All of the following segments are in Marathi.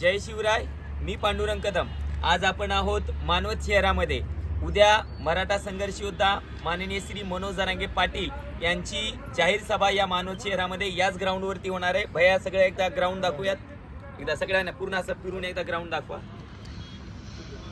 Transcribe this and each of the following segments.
जय शिवराय मी पांडुरंग कदम आज आपण आहोत मानवत शहरामध्ये. उद्या मराठा संघर्ष योद्धा माननीय श्री मनोज जरांगे पाटील यांची जाहीर सभा या मानवत शहरामध्ये याच ग्राउंडवरती होणार आहे. भैया सगळं एकदा ग्राउंड दाखवूयात. एकदा सगळ्यांना पूर्ण असं फिरून एकदा ग्राउंड दाखवा.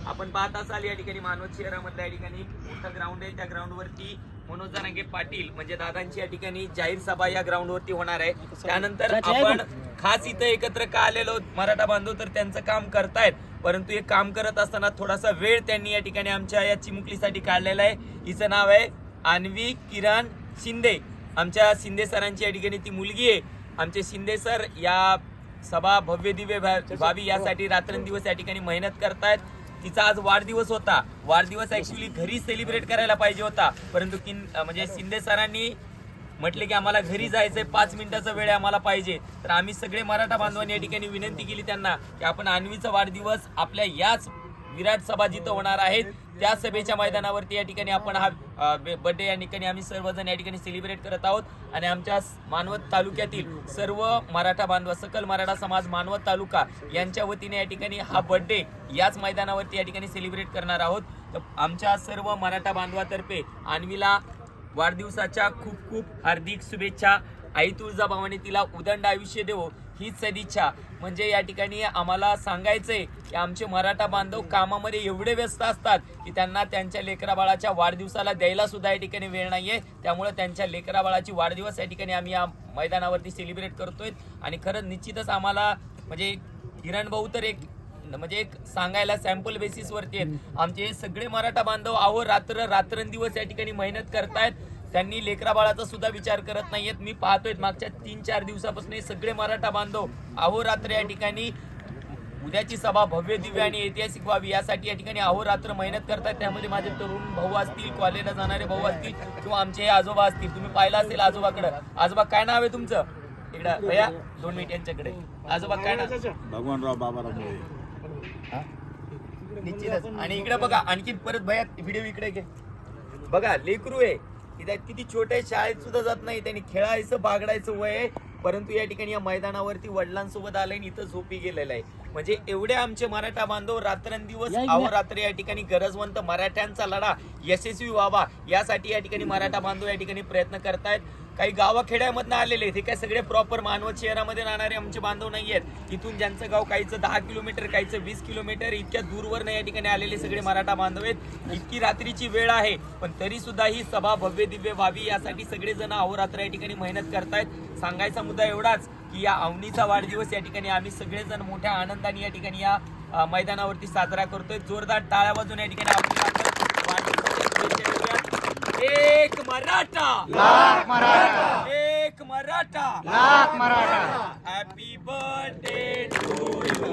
आपण पाहत असाल या ठिकाणी मानवत शहरामधल्या या ठिकाणी मोठं ग्राउंड आहे. त्या ग्राउंडवरती मनोज जरांगे पाटील म्हणजे दादांची या ठिकाणी जाहीर सभा या ग्राउंडवरती होणार आहे. त्यानंतर आपण खास इथं एकत्र का आलेलो मराठा बांधव तर त्यांचं काम करतायत. परंतु हे काम करत असताना थोडासा वेळ त्यांनी या ठिकाणी आमच्या या चिमुकलीसाठी काढलेला आहे. हिचं नाव आहे अन्वी किरण शिंदे. आमच्या शिंदे सरांची या ठिकाणी ती मुलगी आहे. आमचे शिंदे सर या सभा भव्य दिव्य भा- व्हावी यासाठी रात्रंदिवस या ठिकाणी मेहनत करतायत. तिचा आज वाढदिवस होता. वाढदिवस ऍक्च्युली घरी सेलिब्रेट करायला पाहिजे होता. परंतु किन म्हणजे शिंदे सरांनी म्हटले की आम्हाला घरी जायचंय पाच मिनिटाचा वेळ आम्हाला पाहिजे. तर आम्ही सगळे मराठा बांधवांनी या ठिकाणी विनंती केली त्यांना की आपण अन्वीचा वाढदिवस आपल्या याच विराट सभा जिथं होणार आहेत त्या सभेच्या मैदानावरती या ठिकाणी आपण हा बर्थडे या ठिकाणी आम्ही सर्वजण या ठिकाणी सेलिब्रेट करत आहोत. आणि आमच्या मानवत तालुक्यातील सर्व मराठा बांधव सकल मराठा समाज मानवत तालुका यांच्या वतीने या ठिकाणी हा बर्थडे याच मैदानावरती या ठिकाणी सेलिब्रेट करणार आहोत. तर आमच्या सर्व मराठा बांधवातर्फे आणवीला वाढदिवसाच्या खूप खूप हार्दिक शुभेच्छा. आई तुळजाभवानी तिला उदंड आयुष्य देवो हीच सदिच्छा. म्हणजे या ठिकाणी आम्हाला सांगायचंय की आमचे मराठा बांधव कामामध्ये एवढे व्यस्त असतात की त्यांना त्यांच्या लेकरा बाळाच्या वाढदिवसाला द्यायला सुद्धा या ठिकाणी वेळ नाहीये. त्यामुळे त्यांच्या लेकरा बाळाची वाढदिवस या ठिकाणी आम्ही या मैदानावरती सेलिब्रेट करतोय. आणि खरंच निश्चितच आम्हाला म्हणजे किरण भाऊ तर एक म्हणजे एक सांगायला सॅम्पल बेसिस वरती आहेत. आमचे सगळे मराठा बांधव आहो रात्र रात्रंदिवस या ठिकाणी मेहनत करतायत. त्यांनी लेकरा बाळाचा सुद्धा विचार करत नाहीयेत. मी पाहतोय मागच्या तीन चार दिवसापासून हे सगळे मराठा बांधव अहोरात्र या ठिकाणी उद्याची सभा भव्य दिव्य आणि ऐतिहासिक व्हावी यासाठी या ठिकाणी अहोरात्र मेहनत करतात त्यामध्ये माझे तरुण भाऊ असतील कॉलेजला जाणारे भाऊ असतील किंवा आमचे हे आजोबा असतील. तुम्ही पाहिलं असेल आजोबाकडे. आजोबा काय नाव आहे तुमचं? इकडं भैया दोन मिनिट यांच्याकडे. आजोबा काय नाव? भगवानराव बाबाराव निश्चितच. आणि इकडे बघा आणखी परत भया व्हिडिओ इकडे घे. बघा लेकरू आहे. इथे किती छोट्या शाळेत सुद्धा जात नाही. त्यांनी खेळायचं बागडायचं वय आहे. परंतु या ठिकाणी या मैदानावरती वडिलांसोबत आलंय आणि इथं झोपी गेलेलं आहे. म्हणजे एवढे आमचे मराठा बांधव रात्रंदिवस अहोरात्र या ठिकाणी गरजवंत मराठ्यांचा लढा यशस्वी व्हावा. यासाठी या ठिकाणी मराठा बांधव या ठिकाणी प्रयत्न करतायत. काही गावाखेड्यामधनं आलेले ते काय सगळे प्रॉपर मानवत शहरामध्ये राहणारे आमचे बांधव नाही आहेत. इथून ज्यांचं गाव काहीचं दहा किलोमीटर काहीचं वीस किलोमीटर इतक्या दूरवर या ठिकाणी आलेले सगळे मराठा बांधव आहेत. इतकी रात्रीची वेळ आहे पण तरी सुद्धा ही सभा भव्य दिव्य व्हावी यासाठी सगळेजण अहोरात्र या ठिकाणी मेहनत करतायत. सांगायचा मुद्दा एवढाच की या अवनीचा वाढदिवस या ठिकाणी आम्ही सगळेजण मोठ्या आनंदाने या ठिकाणी या मैदानावरती साजरा करतोय. जोरदार टाळ्या वाजून या ठिकाणी एक Maratha! Maratha. Happy birthday to you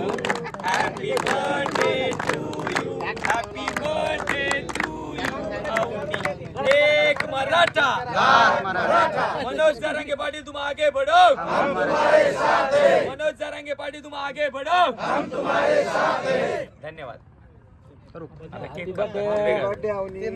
happy birthday to you happy birthday to you एक मराठा। मनोज जरांगे पाटील तुम आगे बढ़ो। मनोज जरांगे पाटील तुम आगे बढ़ो। धन्यवाद। आता केक कापतो. वेगळं.